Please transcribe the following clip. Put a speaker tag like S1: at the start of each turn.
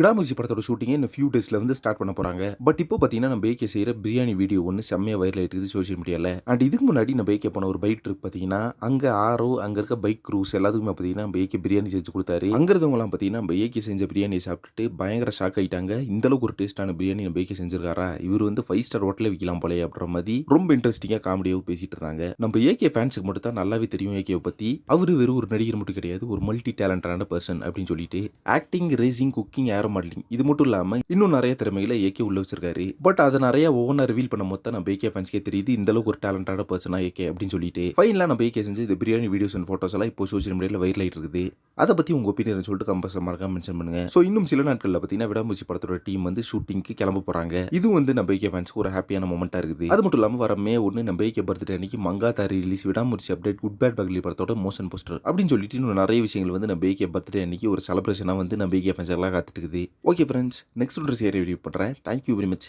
S1: விடாமுயற்சி படத்தோட ஷூட்டிங்கை இன்னும் ஃபியூ டேஸ்ல வந்து ஸ்டார்ட் பண்ண போறாங்க. பட் இப்போ பார்த்தீங்கன்னா நம்ம ஏகே செய்கிற பிரியாணி வீடியோ ஒன்று செம்மையாக வைரல் ஆயிட்டு இருக்குது சோஷியல் மீடியாவில் அண்ட் இதுக்கு முன்னாடி நம்ம ஏகே போன ஒரு பைக் ட்ரிப் பார்த்தீங்கன்னா அங்கே ஆரோ அங்கே இருக்க பைக் க்ரூஸ் எல்லாத்துக்குமே பார்த்தீங்கன்னா நம்ம ஏகே பிரியாணி செஞ்சு கொடுத்தாரு. அங்கே இருந்தவங்களாம் பார்த்தீங்கன்னா நம்ம ஏகே செஞ்ச பிரியாணியை சாப்பிட்டுட்டு பயங்கர ஷாக் ஆகிட்டாங்க இந்த அளவுக்கு ஒரு டேஸ்டான பிரியாணி நம்ம ஏகே செஞ்சிருக்காரா? இவர் வந்து ஃபைவ் ஸ்டார் ஹோட்டலில் விற்கலாம் போலே அப்படின்ற மாதிரி ரொம்ப இன்ட்ரெஸ்டிங்காக காமெடியாக பேசிட்டு இருந்தாங்க. நம்ம ஏகே ஃபேன்ஸுக்கு மட்டும் தான் நல்லாவே தெரியும் ஏகேவை பற்றி அவர் வெறும் ஒரு நடிகர் மட்டும் கிடையாது ஒரு மல்டி டேலண்டான பர்சன் அப்படின்னு சொல்லிட்டு acting racing cooking aero modelling இது மட்டும் இல்லாமல் இன்னும் நிறைய திறமைகளை ஏகே உள்ள வச்சிருக்காரு. பட் அதை நிறைய ஒவ்வொன்றா ரிவீல் பண்ண மொத்தம் நம்ம ஏகே ஃபேன்ஸ்க்கே தெரியுது. இந்த அளவுக்கு ஒரு டேலண்டான பர்சனா ஏகே அப்படின்னு சொல்லிட்டு. ஃபைனலாக நம்ம ஏகே செஞ்சு இந்த பிரியாணி வீடியோஸ் அண்ட் ஃபோட்டோஸ் எல்லாம் இப்போ சோஷியல் மீடியாவில் வைரல் ஆகிட்டு இருக்குது. அதை பற்றி உங்கள் ஒப்பீனியன் சொல்லிட்டு கம்பல்ஸ் மறக்காம மென்ஷன் பண்ணுங்க. ஸோ இன்னும் சில நாட்களில் பார்த்தீங்கன்னா விடாமூச்சி படத்தோட டீம் வந்து ஷூட்டிங்க்கு கிளம்ப போகிறாங்க இது வந்து நம்ம ஏகே ஃபேன்ஸ்க்கு ஒரு ஹாப்பியான மூமெண்ட்டாக இருக்குது. அது மட்டும் இல்லாமல் வர மே ஒன்று நம்ம ஏகே பர்த்டே அன்னைக்கு மங்கா தாரி release Vidaamuyarchi update good bad பகலி படத்தோட மோஷன் போஸ்டர் அப்படின்னு சொல்லிட்டு இன்னும் நிறைய விஷயங்கள் வந்து நம்ம ஏகே பர்த்டே அன்னைக்கு ஒரு செலிப்ரேஷனாக வந்து நம்ம ஏகே ஃபேன்ஸ் எல்லாம் காத்துட்டு இருக்குது. ஓகே ஃப்ரெண்ட்ஸ் நெக்ஸ்ட் ஒன்று சேர ரிவ்யூ பண்ணுறேன் தேங்க்யூ வெரி மச்